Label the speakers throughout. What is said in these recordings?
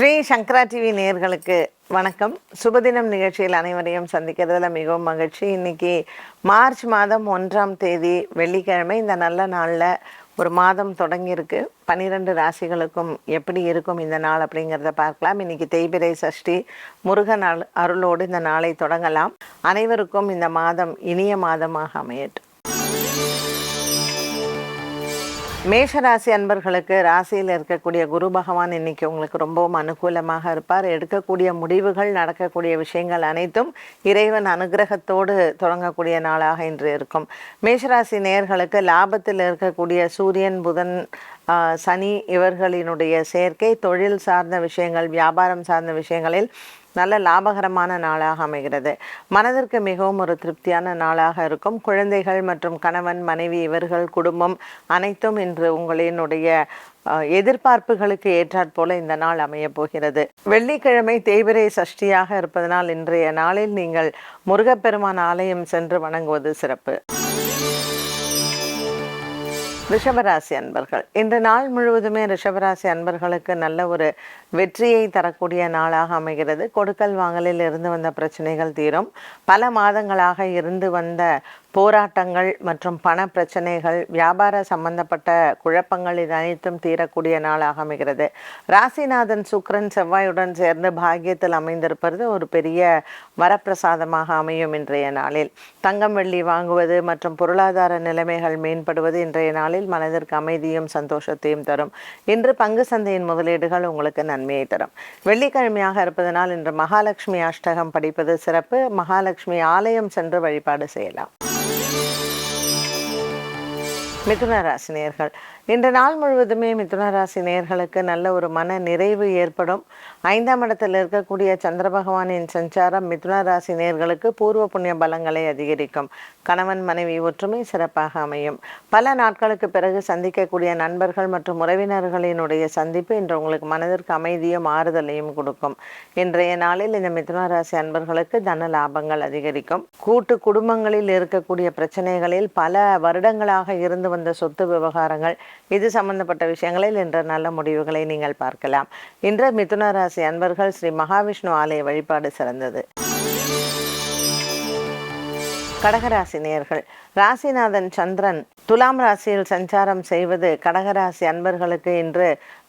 Speaker 1: ஸ்ரீ சங்கரா TV நேர்களுக்கு வணக்கம். சுபதினம் நிகழ்ச்சியில் அனைவரையும் சந்திக்கிறதுல மிகவும் மகிழ்ச்சி. இன்னைக்கு மார்ச் மாதம் ஒன்றாம் தேதி வெள்ளிக்கிழமை. இந்த நல்ல நாளில் ஒரு மாதம் தொடங்கியிருக்கு. பன்னிரெண்டு ராசிகளுக்கும் எப்படி இருக்கும் இந்த நாள் அப்படிங்கிறத பார்க்கலாம். இன்னைக்கு தேய்பிரை சஷ்டி முருகன் அருள் அருளோடு இந்த நாளை தொடங்கலாம். அனைவருக்கும் இந்த மாதம் இனிய மாதமாக அமையட்டும். மேஷராசி அன்பர்களுக்கு ராசியில் இருக்கக்கூடிய குரு பகவான் இன்னைக்கு உங்களுக்கு ரொம்பவும் அனுகூலமாக இருப்பார். எடுக்கக்கூடிய முடிவுகள் நடக்கக்கூடிய விஷயங்கள் அனைத்தும் இறைவன் அனுகிரகத்தோடு தொடங்கக்கூடிய நாளாக இன்று இருக்கும். மேஷராசி நேயர்களுக்கு லாபத்தில் இருக்கக்கூடிய சூரியன் புதன் சனி இவர்களினுடைய சேர்க்கை தொழில் சார்ந்த விஷயங்கள் வியாபாரம் சார்ந்த விஷயங்களில் நல்ல லாபகரமான நாளாக அமைகிறது. மனதிற்கு மிகவும் ஒரு திருப்தியான நாளாக இருக்கும். குழந்தைகள் மற்றும் கணவன் மனைவி இவர்கள் குடும்பம் அனைத்தும் இன்று உங்களினுடைய எதிர்பார்ப்புகளுக்கு ஏற்றாற் போல இந்த நாள் அமைய போகிறது. வெள்ளிக்கிழமை தேய்பிரை சஷ்டியாக இருப்பதனால் இன்றைய நாளில் நீங்கள் முருகப்பெருமான் ஆலயம் சென்று வணங்குவது சிறப்பு. ரிஷபராசி அன்பர்கள். இந்த நாள் முழுவதுமே ரிஷபராசி அன்பர்களுக்கு நல்ல ஒரு வெற்றியை தரக்கூடிய நாளாக அமைகிறது. கொடுக்கல் வாங்கலில் இருந்து வந்த பிரச்சனைகள் தீரும். பல மாதங்களாக இருந்து வந்த போராட்டங்கள் மற்றும் பண பிரச்சனைகள் வியாபார சம்பந்தப்பட்ட குழப்பங்கள் இது அனைத்தும் தீரக்கூடிய நாளாக அமைகிறது. ராசிநாதன் சுக்கிரன் செவ்வாயுடன் சேர்ந்து பாகியத்தில் அமைந்திருப்பது ஒரு பெரிய வரப்பிரசாதமாக அமையும் இன்றைய நாளில். தங்கம் வெள்ளி வாங்குவது மற்றும் பொருளாதார நிலைமைகள் மேம்படுவது இன்றைய நாளில் மனதிற்கு அமைதியும் சந்தோஷத்தையும் தரும். இன்று பங்கு சந்தையின் முதலீடுகள் உங்களுக்கு நன்மையை தரும். வெள்ளிக்கிழமையாக இருப்பதனால் இன்று மகாலட்சுமி அஷ்டகம் படிப்பது சிறப்பு. மகாலட்சுமி ஆலயம் சென்று வழிபாடு செய்யலாம். மிதுன ராசி நேர்கள் இன்று நாள் முழுவதுமே மிதுன ராசி நேர்களுக்கு நல்ல ஒரு மன நிறைவு ஏற்படும். ஐந்தாம் இடத்தில் இருக்கக்கூடிய சந்திர பகவானின் சஞ்சாரம் மிதுன ராசி நேர்களுக்கு பூர்வ புண்ணிய பலங்களை அதிகரிக்கும். கணவன் மனைவி ஒற்றுமை சிறப்பாக அமையும். பல நாட்களுக்கு பிறகு சந்திக்கக்கூடிய நண்பர்கள் மற்றும் உறவினர்களினுடைய சந்திப்பு இன்று உங்களுக்கு மனதிற்கு அமைதியும் ஆறுதலையும் கொடுக்கும். இன்றைய நாளில் இந்த மிதுன ராசி அன்பர்களுக்கு தன லாபங்கள் அதிகரிக்கும். கூட்டு குடும்பங்களில் இருக்கக்கூடிய பிரச்சனைகளில் பல வருடங்களாக இருந்து வந்த சொத்து விவகாரங்கள் இது சம்பந்தப்பட்ட விஷயங்களில் இன்று நல்ல முடிவுகளை நீங்கள் பார்க்கலாம். இன்று மிதுன ராசி அன்பர்கள் ஸ்ரீ மகாவிஷ்ணு ஆலய வழிபாடு சிறந்தது. கடகராசி நேர்கள் ராசிநாதன் சந்திரன் துலாம் ராசியில் சஞ்சாரம் செய்வது கடகராசி அன்பர்களுக்கு இன்று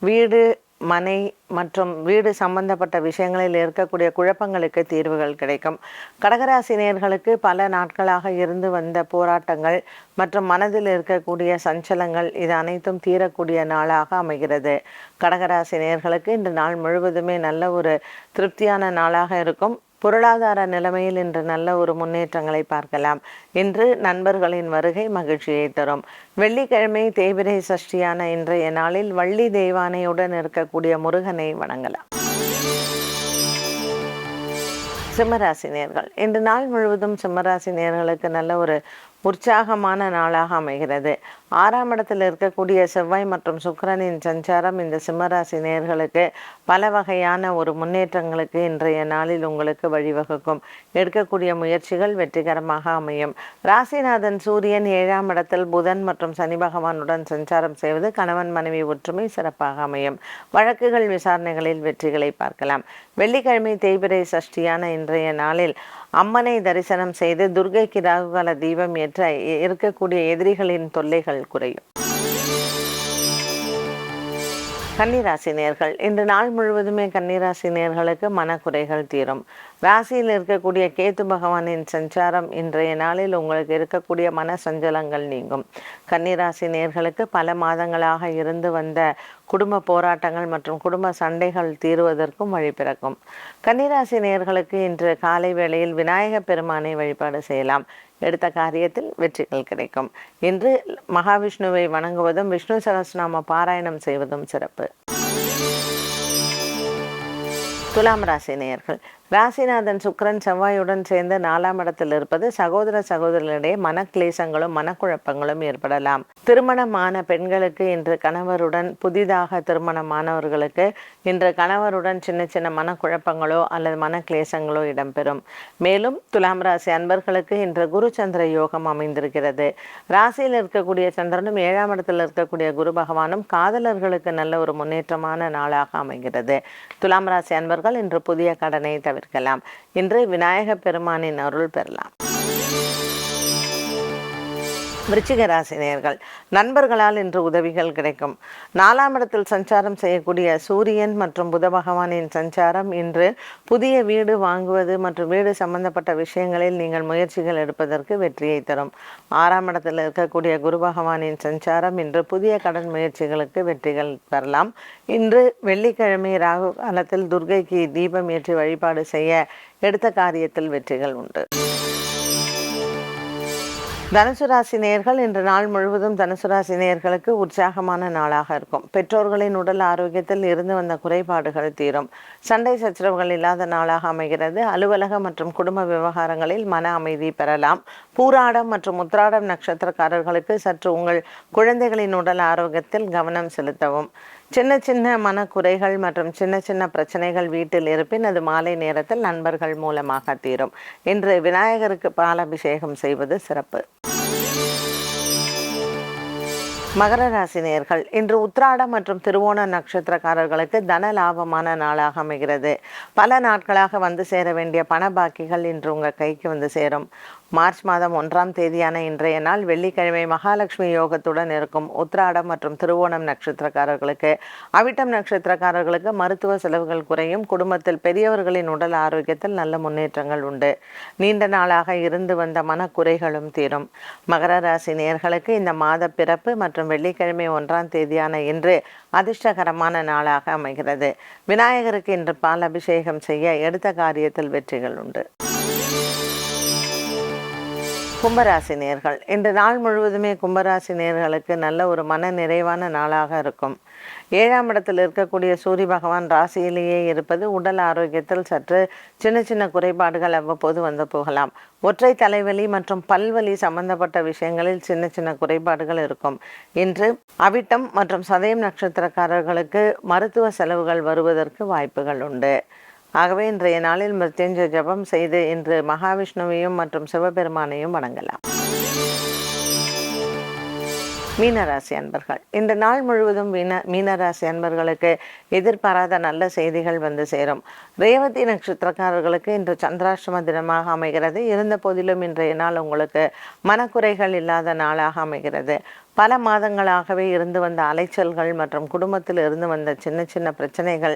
Speaker 1: வீடு மனை மற்றும் வீடு சம்பந்தப்பட்ட விஷயங்களில் இருக்கக்கூடிய குழப்பங்களுக்கு தீர்வுகள் கிடைக்கும். கடகராசினியர்களுக்கு பல நாட்களாக இருந்து வந்த போராட்டங்கள் மற்றும் மனதில் இருக்கக்கூடிய சஞ்சலங்கள் இது அனைத்தும் தீரக்கூடிய நாளாக அமைகிறது. கடகராசினியர்களுக்கு இந்த நாள் முழுவதுமே நல்ல ஒரு திருப்தியான நாளாக இருக்கும். பொருளாதார நிலைமையில் இன்று நல்ல ஒரு முன்னேற்றங்களை பார்க்கலாம். இன்று நண்பர்களின் வருகை மகிழ்ச்சியை தரும். வெள்ளிக்கிழமை தேய்பிரை சஷ்டியான இன்றைய நாளில் வள்ளி தெய்வானையுடன் இருக்கக்கூடிய முருகனை வணங்கலாம். சிம்மராசி நேர்கள். இன்று நாள் முழுவதும் சிம்மராசி நேர்களுக்கு நல்ல ஒரு உற்சாகமான நாளாக அமைகிறது. ஆறாம் இடத்தில் இருக்கக்கூடிய செவ்வாய் மற்றும் சுக்கிரனின் சஞ்சாரம் இந்த சிம்மராசி நேர்களுக்கு பல வகையான ஒரு முன்னேற்றங்களுக்கு இன்றைய நாளில் உங்களுக்கு வழிவகுக்கும். எடுக்கக்கூடிய முயற்சிகள் வெற்றிகரமாக அமையும். ராசிநாதன் சூரியன் ஏழாம் இடத்தில் புதன் மற்றும் சனி பகவானுடன் சஞ்சாரம் செய்வது கணவன் மனைவி ஒற்றுமை சிறப்பாக அமையும். வழக்குகள் விசாரணைகளில் வெற்றிகளை பார்க்கலாம். வெள்ளிக்கிழமை தேய்பிரை சஷ்டியான இன்றைய நாளில் அம்மனை தரிசனம் செய்து துர்கைக்கு ராகுகால தீபம் ஏற்ற இருக்கக்கூடிய எதிரிகளின் தொல்லைகள் குறையும். கன்னிராசி நேர்கள் இன்று நாள் முழுவதுமே கன்னிராசி நேர்களுக்கு மனக்குறைகள் தீரும். ராசியில் இருக்கக்கூடிய கேத்து பகவானின் சஞ்சாரம் இன்றைய நாளில் உங்களுக்கு இருக்கக்கூடிய மன சஞ்சலங்கள் நீங்கும். கன்னிராசி நேர்களுக்கு பல மாதங்களாக இருந்து வந்த குடும்ப போராட்டங்கள் மற்றும் குடும்ப சண்டைகள் தீருவதற்கும் வழி பிறக்கும். கன்னிராசி நேர்களுக்கு இன்று காலை வேளையில் விநாயகப் பெருமானை வழிபாடு செய்யலாம். எடுத்த காரியத்தில் வெற்றிகள் கிடைக்கும். இன்று மகாவிஷ்ணுவை வணங்குவதும் விஷ்ணு சகஸ்ரநாம பாராயணம் செய்வதும் சிறப்பு. துலாம் ராசி நேயர்கள். ராசிநாதன் சுக்கிரன் செவ்வாயுடன் சேர்ந்து நாலாம் இடத்தில் இருப்பது சகோதர சகோதரர்களிடையே மனக்லேசங்களும் மனக்குழப்பங்களும் ஏற்படலாம். திருமணமான பெண்களுக்கு இன்று கணவருடன் புதிதாக திருமணமானவர்களுக்கு இன்று கணவருடன் சின்ன சின்ன மனக்குழப்பங்களோ அல்லது மனக்லேசங்களோ இடம்பெறும். மேலும் துலாம் ராசி அன்பர்களுக்கு இன்று குரு சந்திர யோகம் அமைந்திருக்கிறது. ராசியில் இருக்கக்கூடிய சந்திரனும் ஏழாம் இடத்தில் இருக்கக்கூடிய குரு பகவானும் காதலர்களுக்கு நல்ல ஒரு முன்னேற்றமான நாளாக அமைகிறது. துலாம் ராசி அன்பர்கள் இன்று புதிய கடனை தவிர்க்கலாம். இன்று விநாயக பெருமானின் அருள் பெறலாம். விருச்சிக ராசினியர்கள் நண்பர்களால் இன்று உதவிகள் கிடைக்கும். நாலாம் இடத்தில் சஞ்சாரம் செய்யக்கூடிய சூரியன் மற்றும் புத பகவானின் சஞ்சாரம் இன்று புதிய வீடு வாங்குவது மற்றும் வீடு சம்பந்தப்பட்ட விஷயங்களில் நீங்கள் முயற்சிகள் எடுப்பதற்கு வெற்றியை தரும். ஆறாம் இடத்தில் இருக்கக்கூடிய குரு பகவானின் சஞ்சாரம் இன்று புதிய கடன் முயற்சிகளுக்கு வெற்றிகள் பெறலாம். இன்று வெள்ளிக்கிழமை ராகு காலத்தில் துர்கைக்கு தீபம் ஏற்றி வழிபாடு செய்ய எடுத்த காரியத்தில் வெற்றிகள் உண்டு. தனுசு ராசி நேயர்கள் இன்று நாள் முழுவதும் தனுசு ராசி நேயர்களுக்கு உற்சாகமான நாளாக இருக்கும். பெற்றோர்களின் உடல் ஆரோக்கியத்தில் இருந்து வந்த குறைபாடுகள் தீரும். சண்டை சச்சரவுகள் இல்லாத நாளாக அமைகிறது. அலுவலக மற்றும் குடும்ப விவகாரங்களில் மன அமைதி பெறலாம். பூராடம் மற்றும் உத்ராடம் நட்சத்திரக்காரர்களுக்கு சற்று உங்கள் குழந்தைகளின் உடல் ஆரோக்கியத்தில் கவனம் செலுத்தவும். சின்ன சின்ன மனக்குறைகள் மற்றும் சின்ன சின்ன பிரச்சனைகள் வீட்டில் இருப்பின் அது மாலை நேரத்தில் நண்பர்கள் மூலமாக தீரும். இன்று விநாயகருக்கு பாலாபிஷேகம் செய்வது சிறப்பு. மகர ராசினியர்கள் இன்று உத்ராடம் மற்றும் திருவோண நட்சத்திரக்காரர்களுக்கு தன லாபமான நாளாக அமைகிறது. பல நாட்களாக வந்து சேர வேண்டிய பண பாக்கிகள் இன்று உங்கள் கைக்கு வந்து சேரும். மார்ச் மாதம் ஒன்றாம் தேதியான இன்றைய நாள் வெள்ளிக்கிழமை மகாலட்சுமி யோகத்துடன் இருக்கும் உத்ராடம் மற்றும் திருவோணம் நட்சத்திரக்காரர்களுக்கு அவிட்டம் நட்சத்திரக்காரர்களுக்கு மருத்துவ செலவுகள் குறையும். குடும்பத்தில் பெரியவர்களின் உடல் ஆரோக்கியத்தில் நல்ல முன்னேற்றங்கள் உண்டு. நீண்ட நாளாக இருந்து வந்த மனக்குறைகளும் தீரும். மகர ராசி நேர்களுக்கு இந்த மாத பிறப்பு மற்றும் வெள்ளிக்கிழமை ஒன்றாம் தேதியான இன்று அதிர்ஷ்டகரமான நாளாக அமைகிறது. விநாயகருக்கு இன்று பால் அபிஷேகம் செய்ய எடுத்த காரியத்தில் வெற்றிகள் உண்டு. கும்பராசி நேர்கள். இன்று நாள் முழுவதுமே கும்பராசி நேர்களுக்கு நல்ல ஒரு மன நிறைவான நாளாக இருக்கும். ஏழாம் இடத்தில் இருக்கக்கூடிய சூரிய பகவான் ராசியிலேயே இருப்பது உடல் ஆரோக்கியத்தில் சற்று சின்ன சின்ன குறைபாடுகள் அவ்வப்போது வந்து போகலாம். ஒற்றை தலைவலி மற்றும் பல்வலி சம்பந்தப்பட்ட விஷயங்களில் சின்ன சின்ன குறைபாடுகள் இருக்கும். இன்று அவிட்டம் மற்றும் சதயம் நட்சத்திரக்காரர்களுக்கு மருத்துவ செலவுகள் வருவதற்கு வாய்ப்புகள் உண்டு. ஆகவே இன்றைய நாளில் மிருத்யுஞ்சய ஜபம் செய்து இன்று மகாவிஷ்ணுவையும் மற்றும் சிவபெருமானையும் வணங்கலாம். மீனராசி அன்பர்கள் இந்த நாள் முழுவதும் மீன மீனராசி அன்பர்களுக்கு எதிர்பாராத நல்ல செய்திகள் வந்து சேரும். ரேவதி நட்சத்திரக்காரர்களுக்கு இன்று சந்திராஷ்டம தினமாக அமைகிறது. இருந்த போதிலும் இன்றைய நாள் உங்களுக்கு மனக்குறைகள் இல்லாத நாளாக அமைகிறது. பல மாதங்களாகவே இருந்து வந்த அலைச்சல்கள் மற்றும் குடும்பத்தில் இருந்து வந்த சின்ன சின்ன பிரச்சனைகள்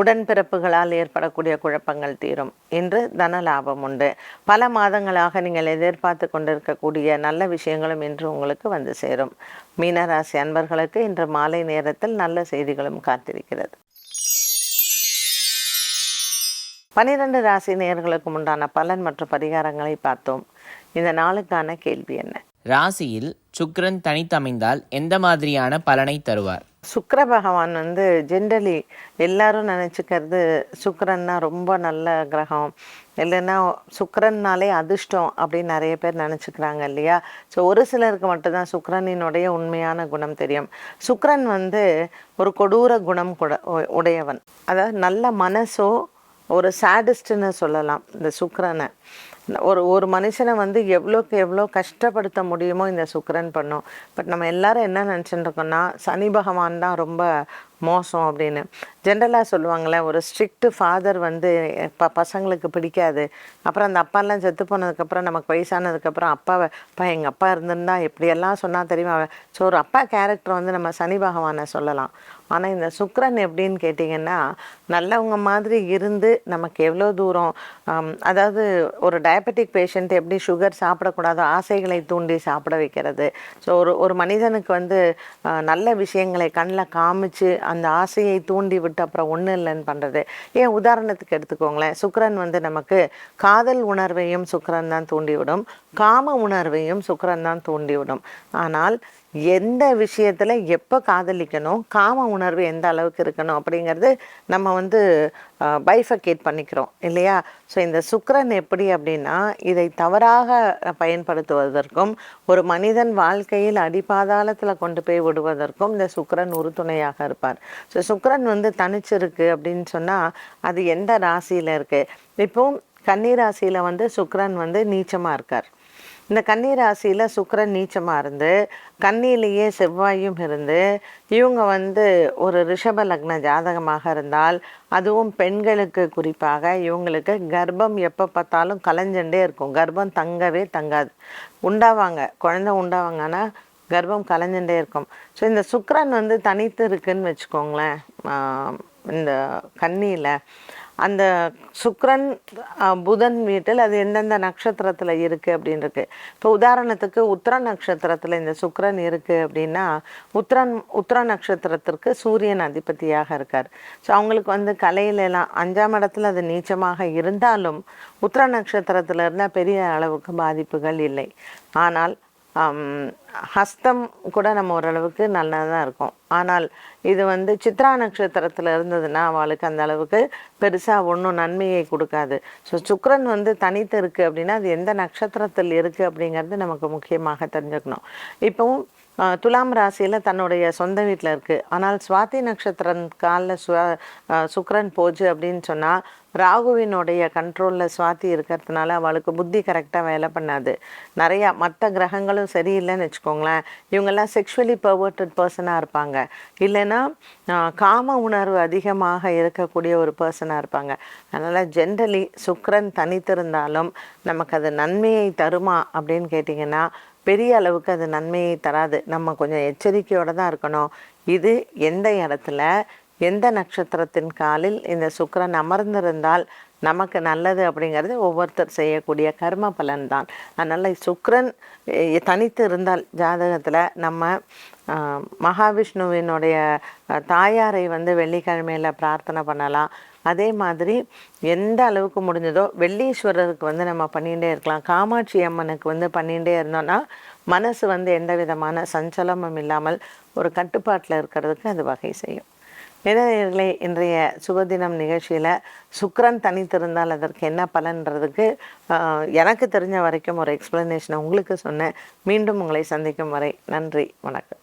Speaker 1: உடன்பிறப்புகளால் ஏற்படக்கூடிய குழப்பங்கள் தீரும். இன்று தன லாபம் உண்டு. பல மாதங்களாக நீங்கள் எதிர்பார்த்து கொண்டிருக்கக்கூடிய நல்ல விஷயங்களும் இன்று உங்களுக்கு வந்து சேரும். மீனராசி அன்பர்களுக்கு இன்று மாலை நேரத்தில் நல்ல செய்திகளும் காத்திருக்கிறது. பனிரெண்டு ராசி நேயர்களுக்கு உண்டான பலன் மற்றும் பரிகாரங்களை பார்த்தோம். இந்த நாளுக்கான கேள்வி என்ன?
Speaker 2: ராசியில் சுக்ரன் தனித்தமைந்தால் எந்த மாதிரியான பலனை தருவார்?
Speaker 1: சுக்கர பகவான் வந்து ஜென்ரலி எல்லாரும் நினச்சிக்கிறது சுக்கரன்னா ரொம்ப நல்ல கிரகம். இல்லைன்னா சுக்கரன்னாலே அதிர்ஷ்டம் அப்படின்னு நிறைய பேர் நினச்சிக்கிறாங்க இல்லையா? ஸோ ஒரு சிலருக்கு மட்டும்தான் சுக்கரனினுடைய உண்மையான குணம் தெரியும். சுக்கரன் வந்து ஒரு கொடூர குணம் கூட உடையவன். அதாவது நல்ல மனசோ ஒரு சேடிஸ்ட்னு சொல்லலாம் இந்த சுக்கரனை. ஒரு ஒரு மனுஷனை வந்து எவ்வளோக்கு எவ்வளோ கஷ்டப்படுத்த முடியுமோ இந்த சுக்கரன் பண்ணும். பட் நம்ம எல்லாரும் என்ன நினச்சிட்டு இருக்கோம்னா சனி பகவான் தான் ரொம்ப மோசம் அப்படின்னு. ஜென்ரலாக சொல்லுவாங்களே ஒரு ஸ்ட்ரிக்ட் ஃபாதர் வந்து ப பசங்களுக்கு பிடிக்காது. அப்புறம் அந்த அப்பாலாம் செத்து போனதுக்கப்புறம் நமக்கு வயசானதுக்கப்புறம் அப்பாவை அப்பா எங்கள் அப்பா இருந்திருந்தா எப்படியெல்லாம் சொன்னால் தெரியுமா? ஸோ ஒரு அப்பா கேரக்டர் வந்து நம்ம சனி பகவானை சொல்லலாம். ஆனால் இந்த சுக்கரன் எப்படின்னு கேட்டிங்கன்னா நல்லவங்க மாதிரி இருந்து நமக்கு எவ்வளோ தூரம் அதாவது ஒரு டயபெட்டிக் பேஷண்ட் எப்படி சுகர் சாப்பிடக்கூடாதோ ஆசைகளை தூண்டி சாப்பிட வைக்கிறது. ஸோ ஒரு ஒரு மனிதனுக்கு வந்து நல்ல விஷயங்களை கண்ணில் காமிச்சு அந்த ஆசையை தூண்டி விட்டு அப்புறம் ஒன்றும் இல்லைன்னு பண்ணுறது ஏன் உதாரணத்துக்கு எடுத்துக்கோங்களேன் சுக்கரன் வந்து நமக்கு காதல் உணர்வையும் சுக்கரன் தான் தூண்டிவிடும். காம உணர்வையும் சுக்கரன் தான் தூண்டிவிடும். ஆனால் எந்த விஷயத்தில் எப்போ காதலிக்கணும் காம உணர்வு எந்த அளவுக்கு இருக்கணும் அப்படிங்கிறது நம்ம வந்து பைஃபகேட் பண்ணிக்கிறோம் இல்லையா? ஸோ இந்த சுக்கரன் எப்படி அப்படின்னா இதை தவறாக பயன்படுத்துவதற்கும் ஒரு மனிதன் வாழ்க்கையில் அடிபாதாளத்தில் கொண்டு போய் விடுவதற்கும் இந்த சுக்கரன் உறுதுணையாக இருப்பார். ஸோ சுக்கரன் வந்து தனிச்சிருக்கு அப்படின்னு சொன்னால் அது எந்த ராசியில் இருக்குது இப்போ கன்னி ராசியில் வந்து சுக்கரன் வந்து நீச்சமாக இருக்கார். இந்த கன்னி ராசியில் சுக்கரன் நீச்சமாக இருந்து கன்னியிலேயே செவ்வாயும் இருந்து இவங்க வந்து ஒரு ரிஷப லக்ன ஜாதகமாக இருந்தால் அதுவும் பெண்களுக்கு குறிப்பாக இவங்களுக்கு கர்ப்பம் எப்போ பார்த்தாலும் கலைஞ்சுட்டே இருக்கும். கர்ப்பம் தங்கவே தங்காது. உண்டாவாங்க. குழந்தை உண்டாவாங்கன்னா கர்ப்பம் கலைஞ்சுட்டே இருக்கும். ஸோ இந்த சுக்கரன் வந்து தனித்து இருக்குன்னு வச்சுக்கோங்களேன். இந்த கன்னியில். அந்த சுக்ரன் புதன் வீட்டில் அது எந்தெந்த நட்சத்திரத்தில் இருக்குது அப்படின்னு இருக்கு இப்போ உதாரணத்துக்கு உத்திர நட்சத்திரத்தில் இந்த சுக்ரன் இருக்குது அப்படின்னா உத்திரன் உத்திர நட்சத்திரத்திற்கு சூரியன் அதிபதியாக இருக்கார். ஸோ அவங்களுக்கு வந்து கலையிலலாம் அஞ்சாம் இடத்துல அது நீச்சமாக இருந்தாலும் உத்திர நட்சத்திரத்தில் இருந்தால் பெரிய அளவுக்கு பாதிப்புகள் இல்லை. ஆனால் ஹஸ்தம் கூட நம்ம ஓரளவுக்கு நல்லா தான் இருக்கும். ஆனால் இது வந்து சித்ரா நட்சத்திரத்தில் இருந்ததுன்னா அவளுக்கு அந்த அளவுக்கு பெருசாக ஒன்றும் நன்மையை கொடுக்காது. ஸோ சுக்ரன் வந்து தனித்து இருக்குது அப்படின்னா அது எந்த நட்சத்திரத்தில் இருக்குது அப்படிங்கிறது நமக்கு முக்கியமாக தெரிஞ்சுக்கணும். இப்போவும் துலாம் ராசியில் தன்னுடைய சொந்த வீட்டில் இருக்குது ஆனால் சுவாதி நட்சத்திரம் காலில் சுவா ஆஹ், போச்சு அப்படின்னு சொன்னால் ராகுவினுடைய கண்ட்ரோலில் சுவாத்தி இருக்கிறதுனால அவளுக்கு புத்தி கரெக்டாக வேலை பண்ணாது. நிறையா மற்ற கிரகங்களும் சரியில்லைன்னு வச்சுக்கோங்களேன். இவங்கெல்லாம் செக்ஷுவலி பர்வர்டட் பர்சனாக இருப்பாங்க. இல்லைன்னா காம உணர்வு அதிகமாக இருக்கக்கூடிய ஒரு பர்சனாக இருப்பாங்க. அதனால் ஜென்ரலி சுக்கரன் தனித்திருந்தாலும் நமக்கு அது நன்மையை தருமா அப்படின்னு கேட்டிங்கன்னா பெரிய அளவுக்கு அது நன்மையை தராது. நம்ம கொஞ்சம் எச்சரிக்கையோடு தான் இருக்கணும். இது எந்த இடத்துல எந்த நட்சத்திரத்தின் காலில் இந்த சுக்கரன் அமர்ந்திருந்தால் நமக்கு நல்லது அப்படிங்கிறது ஒவ்வொருத்தர் செய்யக்கூடிய கர்ம பலன் தான் அதனால் சுக்கரன் தனித்து இருந்தால் ஜாதகத்தில் நம்ம மகாவிஷ்ணுவினுடைய தாயாரை வந்து வெள்ளிக்கிழமையில் பிரார்த்தனை பண்ணலாம். அதே மாதிரி எந்த அளவுக்கு முடிஞ்சதோ வெள்ளீஸ்வரருக்கு வந்து நம்ம பண்ணிகிட்டே இருக்கலாம். காமாட்சி அம்மனுக்கு வந்து பண்ணிகிட்டே இருந்தோன்னா மனசு வந்து எந்த விதமான சஞ்சலமும் இல்லாமல் ஒரு கட்டுப்பாட்டில் இருக்கிறதுக்கு அது வகை செய்யும். நேயர்களே இன்றைய சுபதினம் நிகழ்ச்சியில் சுக்ரன் தனித்திருந்தால் அதற்கு என்ன பலன்றதுக்கு எனக்கு தெரிஞ்ச வரைக்கும் ஒரு எக்ஸ்பிளனேஷனை உங்களுக்கு சொன்னேன். மீண்டும் உங்களை சந்திக்கும் வரை நன்றி வணக்கம்.